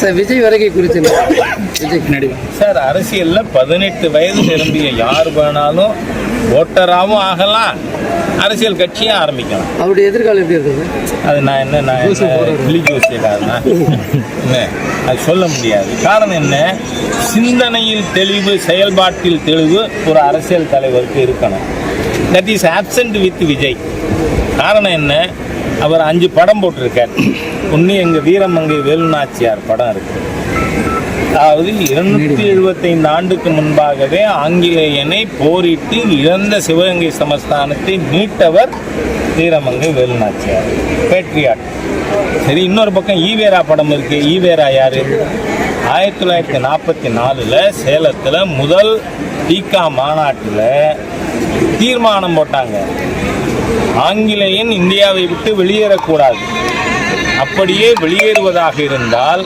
Sir Vijay வருகை குறித்து? விஜய். பின்னாடி சார் அரசியல்ல பதினெட்டு வயது நிரம்பிய யார் வேணாலும் ஓட்டராகவும் ஆகலாம். அரசியல் கட்சியும் ஆரம்பிக்கலாம். அவருடைய எதிர்காலம் எப்படி இருக்குது அது நான் என்ன நான் கிளி ஜோசியக்காரனா என்ன? அது சொல்ல முடியாது. காரணம் என்ன? சிந்தனையில் தெளிவு செயல்பாட்டில் தெளிவு ஒரு அரசியல் தலைவருக்கு இருக்கணும். That is absent with Vijay. காரணம் என்ன? அவர் அஞ்சு படம் போட்டிருக்கார். ஒன்று எங்கள் வீரமங்கை வேலுநாச்சியார் படம் இருக்கு. அதாவது இருநூத்தி எழுபத்தைந்து ஆண்டுக்கு முன்பாகவே ஆங்கிலேயனை போரிட்டு இழந்த சிவகங்கை சமஸ்தானத்தை மீட்டவர் வீரமங்கை வேலுநாச்சியார் பேட்ரியாட். சரி இன்னொரு பக்கம் ஈவேரா படம் இருக்கு. ஈவேரா யாரு? ஆயிரத்தி தொள்ளாயிரத்தி நாற்பத்தி நாலில் சேலத்தில் முதல் டீகா மாநாட்டில் தீர்மானம் போட்டாங்க. ஆங்கிலேயன் இந்தியாவை விட்டு வெளியேறக்கூடாது. அப்படியே வெளியேறுவதாக இருந்தால்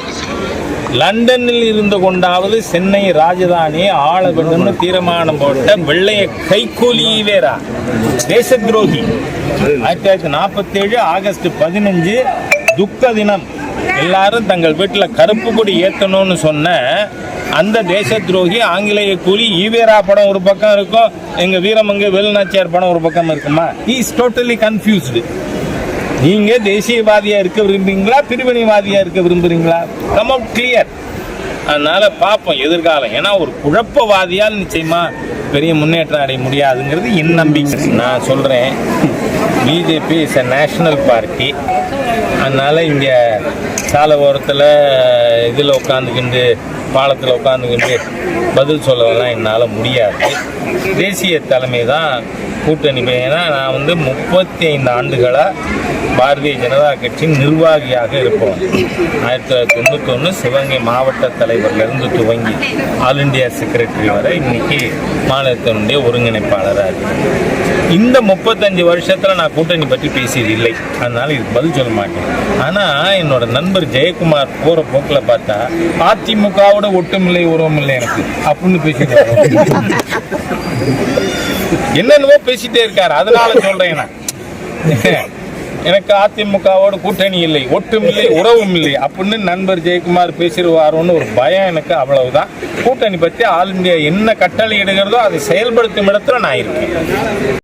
லண்டனில் இருந்து கொண்டாவது சென்னை ராஜதானியை ஆள வேண்டும்னு தீர்மானம் போட்ட வெள்ளைய கைக்கூலி வேறா. தேச துரோகி ஆயிரத்தி தொள்ளாயிரத்தி நாற்பத்தி ஏழு ஆகஸ்ட் பதினஞ்சு துக்க தினம். எல்லாரும் தங்கள் வீட்டில் கருப்பு கொடி ஏற்றணும்னு சொன்ன அந்த தேச துரோகி ஆங்கிலேய கூலி ஈவேரா படம் ஒரு பக்கம் இருக்கும் எங்கள் வீரமங்க வேலுநாச்சியார் படம் ஒரு பக்கம் இருக்குமா? இஸ் டோட்டலி கன்ஃபியூஸ்டு நீங்க தேசியவாதியா இருக்க விரும்புறீங்களா? பிரிவினைவாதியா இருக்க விரும்புறீங்களா? கம் கிளியர் அதனால பார்ப்போம் எதிர்காலம். ஏன்னா ஒரு குழப்பவாதியால் நிச்சயமா பெரிய முன்னேற்றம் அடைய முடியாதுங்கிறது என் நம்பிக்கை. நான் சொல்றேன் BJP is a national party அதனால் இங்கே சாலை ஓரத்தில் இதில் உட்காந்துக்கிண்டு பாலத்தில் உட்காந்துக்கிண்டு பதில் சொல்லலாம் என்னால் முடியாது. தேசிய தலைமை தான் கூட்டணி. ஏன்னா நான் வந்து முப்பத்தி ஐந்து ஆண்டுகளாக பாரதிய ஜனதா கட்சியின் நிர்வாகியாக இருப்போம் ஆயிரத்தி தொள்ளாயிரத்தி தொண்ணூத்தொன்று சிவகங்கை மாவட்ட தலைவர்லேருந்து துவங்கி ஆல் இந்தியா செக்ரட்டரி வரை இன்னைக்கு மாநிலத்தினுடைய ஒருங்கிணைப்பாளராக இருக்கேன் இந்த முப்பத்தஞ்சு வருஷத்தில் நான் கூட்டணி பற்றி பேசியது இல்லை. அதனால இதுக்கு பதில் சொல்ல மாட்டேன். ஆனால் என்னோட நண்பர் ஜெயக்குமார் போகிற போக்கில் பார்த்தா அதிமுகவோட ஒட்டுமில்லை உறவுமில்லை எனக்கு. அப்படின்னு பேசிட்டு என்னென்னவோ பேசிட்டே இருக்காரு. அதனால சொல்கிறேன் நான். எனக்கு அதிமுகவோட கூட்டணி இல்லை ஒட்டும் இல்லை உறவும் இல்லை அப்படின்னு நண்பர் ஜெயக்குமார் பேசிடுவாரோன்னு ஒரு பயம் எனக்கு அவ்வளவுதான். கூட்டணி பற்றி ஆல் இந்தியா என்ன கட்டளை இடுகிறதோ அதை செயல்படுத்தும் இடத்துல நான் இருக்கேன்.